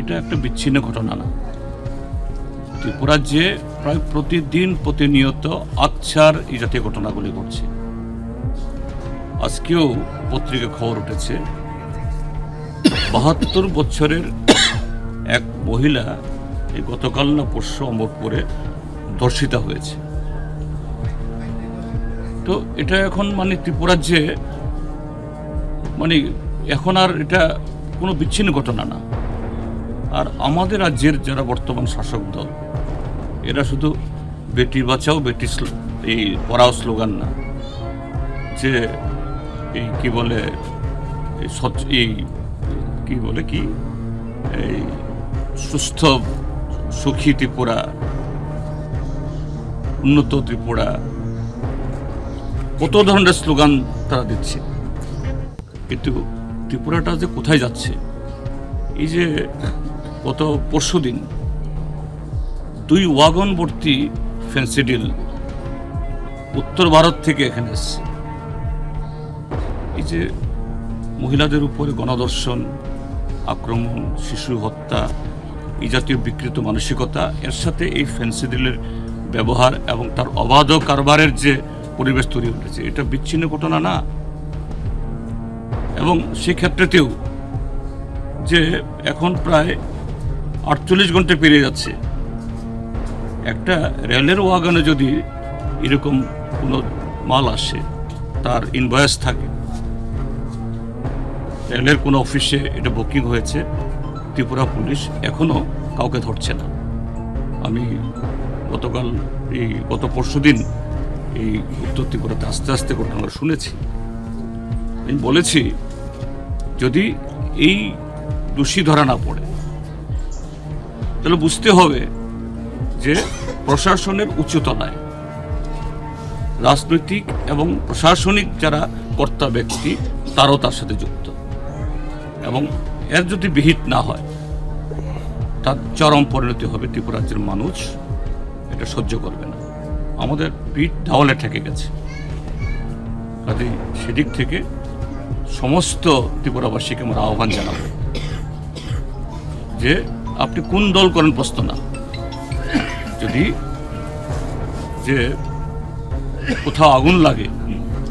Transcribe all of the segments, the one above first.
এটা একটা বিচ্ছিন্ন ঘটনা না। ত্রিপুরাজ্যে প্রায় প্রতিদিন প্রতিনিয়ত আচ্ছার এই জাতীয় ঘটনাগুলি ঘটছে। আজকেও পত্রিকা খবর উঠেছে, বাহাত্তর বছরের এক মহিলা এই গতকাল না পরশু অমরপুরে ধর্ষিতা হয়েছে। তো এটা এখন মানে ত্রিপুরাজ্যে মানে এখন আর এটা কোনো বিচ্ছিন্ন ঘটনা না। আর আমাদের রাজ্যের যারা বর্তমান শাসক দল, এরা শুধু বেটি বাঁচাও, বেটি এই পড়াও স্লোগান না। যে এই কি বলে এই কি বলে কি? এই সুস্থ, সুখী ত্রিপুরা, উন্নত ত্রিপুরা, কত ধরনের স্লোগান তারা দিচ্ছে। কিন্তু ত্রিপুরাটা যে কোথায় যাচ্ছে, এই যে গত পরশু দিন দুই ওয়াগন ভর্তি ফেন্সিডিল উত্তর ভারত থেকে এখানে এসছে। এই যে মহিলাদের উপরে গণধর্ষণ, আক্রমণ, শিশু হত্যা, এই জাতীয় বিকৃত মানসিকতা, এর সাথে এই ফেন্সিডিলের ব্যবহার এবং তার অবাধ কারবারের যে পরিবেশ তৈরি উঠেছে এটা বিচ্ছিন্ন ঘটনা না? এবং সেক্ষেত্রেতেও যে এখন প্রায় আটচল্লিশ ঘণ্টা পেরিয়ে যাচ্ছে। একটা রেলের ওয়াগনে যদি এরকম কোনো মাল আসে, তার ইনভয়েস থাকে, রেলের কোনো অফিসে এটা বুকিং হয়েছে, ত্রিপুরা পুলিশ এখনও কাউকে ধরছে না। আমি গতকাল এই গত পরশু দিন এই উত্তর ত্রিপুরাতে আস্তে আস্তে ঘটনাটা শুনেছি। আমি বলেছি, যদি এই দোষী ধরা না পড়ে তাহলে বুঝতে হবে যে প্রশাসনের উচ্চতলায় রাজনৈতিক এবং প্রশাসনিক যারা কর্তা ব্যক্তি, তারও তার সাথে যুক্ত। এবং এর যদি বিহিত না হয়, তার চরম পরিণতি হবে ত্রিপুরাজ্যের মানুষ। এটা সহ্য করবে না। আমাদের পিঠ দেওয়ালে ঠেকে গেছে। কাজেই সেদিক থেকে সমস্ত ত্রিপুরাবাসীকে আমরা আহ্বান জানাব যে আপনি কোন দল করেন প্রশ্ন না। যদি যে কোথাও আগুন লাগে,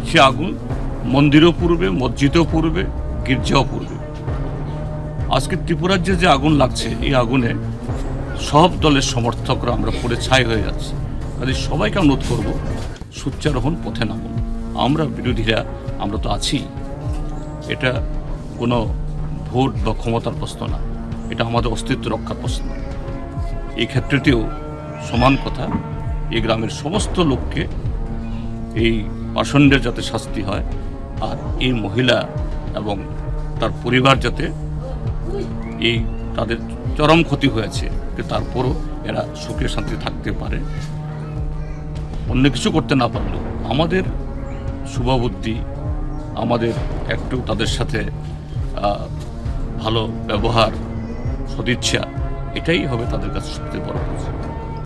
সে আগুন মন্দিরও পুড়বে, মসজিদও পুড়বে, গির্জাও পুড়বে। আজকে ত্রিপুরাজ্যে যে আগুন লাগছে, এই আগুনে সব দলের সমর্থকরা আমরা পুড়ে ছাই হয়ে যাচ্ছি। কাজে সবাইকে অনুরোধ করব, সুচ্চারোহণ পথে নামুন। আমরা বিরোধীরা, আমরা তো আছি। এটা কোনো ভোট বা ক্ষমতার প্রশ্ন না। এটা আমাদের অস্তিত্ব রক্ষার প্রশ্ন এই ক্ষেত্রতেও সমান কথা, এই গ্রামের সমস্ত লোককে এই পাষণ্ডের যাতে শাস্তি হয় আর এই মহিলা এবং তার পরিবার যাতে এই তাদের চরম ক্ষতি হয়েছে তারপরও এরা সুখে শান্তি থাকতে পারে। অন্য কিছু করতে না পারলেও আমাদের শুভবুদ্ধি, আমাদের একটু তাদের সাথে ভালো ব্যবহার সদিচ্ছা এটাই হবে তাদের কাছে সবচেয়ে বড় কিছু